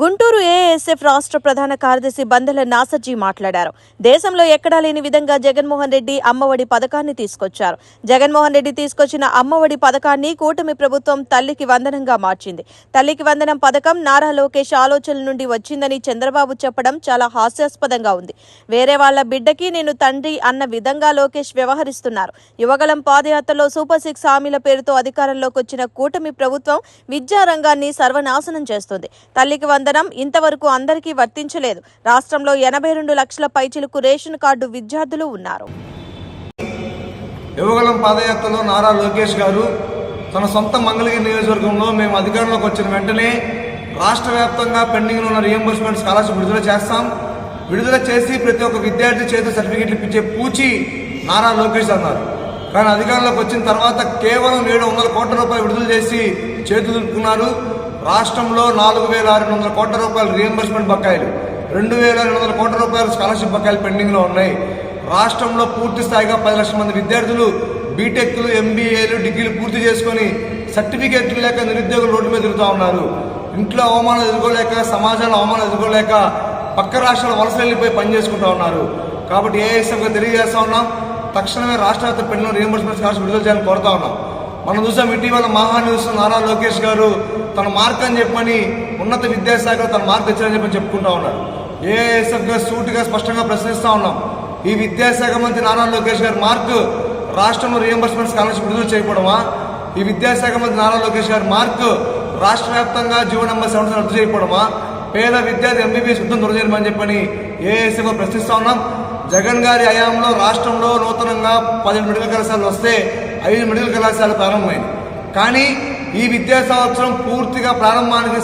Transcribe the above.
Guntur ASF రాష్ట్ర ప్రధాన కార్యదర్శి బందెల నాసర్జీ మాట్లాడారు. దేశంలో ఎక్కడా లేని విధంగా జగన్మోహన్ రెడ్డి అమ్మఒడి పథకాన్ని తీసుకొచ్చారు. జగన్మోహన్ రెడ్డి తీసుకొచ్చిన అమ్మఒడి పథకాన్ని కూటమి ప్రభుత్వం తల్లికి వందనంగా మార్చింది. తల్లికి వందనం పథకం నారా లోకేష్ ఆలోచనల నుండి వచ్చిందని చంద్రబాబు చెప్పడం చాలా హాస్యాస్పదంగా ఉంది. వేరే వాళ్ళ బిడ్డకి నేను తండ్రి అన్న విధంగా లోకేష్ వ్యవహరిస్తున్నారు. యువగలం పాదయాత్రలో సూపర్ సిక్స్ హామీల పేరుతో అధికారంలోకి వచ్చిన కూటమి ప్రభుత్వం విద్యారంగాన్ని సర్వనాశనం చేస్తుంది. తల్లికి వంద వందనం ఇంతవరకు అందరికీ వర్తించలేదు. రాష్ట్రంలో ఎనభై రెండు లక్షల పైచిలకు రేషన్ కార్డు విద్యార్థులు ఉన్నారు. యువగలం పాదయాత్రలో నారా లోకేష్ గారు తన సొంత మంగళగిరి నియోజకవర్గంలో మేము అధికారంలోకి వచ్చిన వెంటనే రాష్ట్ర వ్యాప్తంగా పెండింగ్లో ఉన్న రియంబర్స్మెంట్ స్కాలర్షిప్ విడుదల చేస్తాం. విడుదల చేసి ప్రతి ఒక్క విద్యార్థి చేత సర్టిఫికెట్లు ఇప్పించే పూచి నారా లోకేష్ అన్నారు. కానీ అధికారంలోకి వచ్చిన తర్వాత కేవలం ఏడు వందల కోట్ల రూపాయలు విడుదల చేసి చేతులు దులుపుకున్నారు. రాష్ట్రంలో నాలుగు వేల ఆరు వందల కోట్ల రూపాయలు రియంబర్స్మెంట్ బకాయిలు రెండు వేల రెండు వందల కోట్ల రూపాయలు స్కాలర్షిప్ బకాయిలు పెండింగ్లో ఉన్నాయి. రాష్ట్రంలో పూర్తి స్థాయిగా పది లక్షల మంది విద్యార్థులు బీటెక్లు ఎంబీఏలు డిగ్రీలు పూర్తి చేసుకొని సర్టిఫికేట్లు లేక నిరుద్యోగులు రోడ్డు మీద తిరుగుతూ ఉన్నారు. ఇంట్లో అవమానం ఎదుర్కోలేక సమాజంలో అవమానం ఎదుర్కోలేక పక్క రాష్ట్రాల వలస వెళ్ళిపోయి పని చేసుకుంటూ ఉన్నారు. కాబట్టి ఏఎస్ఎఫ్గా తెలియజేస్తా ఉన్నాం. తక్షణమే రాష్ట్ర వ్యాప్త పెన్ను రియంబర్స్మెంట్ స్కాలర్షిప్ విడుదల చేయాలని కోరుతా ఉన్నాం. మనం చూసాం ఇటీవల మహా న్యూస్ నారా లోకేష్ గారు తన మార్క్ అని చెప్పని ఉన్నత విద్యాశాఖ తన మార్క్ తెచ్చారని చెప్పని చెప్పుకుంటా ఉన్నారు. ఏఎస్ఎఫ్గా సూటిగా స్పష్టంగా ప్రశ్నిస్తూ ఉన్నాం. ఈ విద్యాశాఖ మంత్రి నారా లోకేష్ గారి మార్క్ రాష్ట్రంలో రియంబర్స్మెంట్ స్కాలర్షిప్ విడుదల చేయకపోవడమా? ఈ విద్యాశాఖ మంత్రి నారా లోకేష్ గారి మార్క్ రాష్ట్ర వ్యాప్తంగా జీవో నెంబర్ సెవెన్ రద్దు చేయకపోవడమా? పేద విద్యార్థి ఎంబీబీఎస్ యుద్ధం దొరచేయమని చెప్పని ఏఎస్ఎఫ్ ప్రశ్నిస్తా ఉన్నాం. జగన్ గారి హయాంలో రాష్ట్రంలో నూతనంగా పదిహేను మెడికల్ కళాశాలలు వస్తే ఐదు మిడిల్ కళాశాల ప్రారంభమైంది. కానీ ఈ విద్యా సంవత్సరం పూర్తిగా ప్రారంభానికి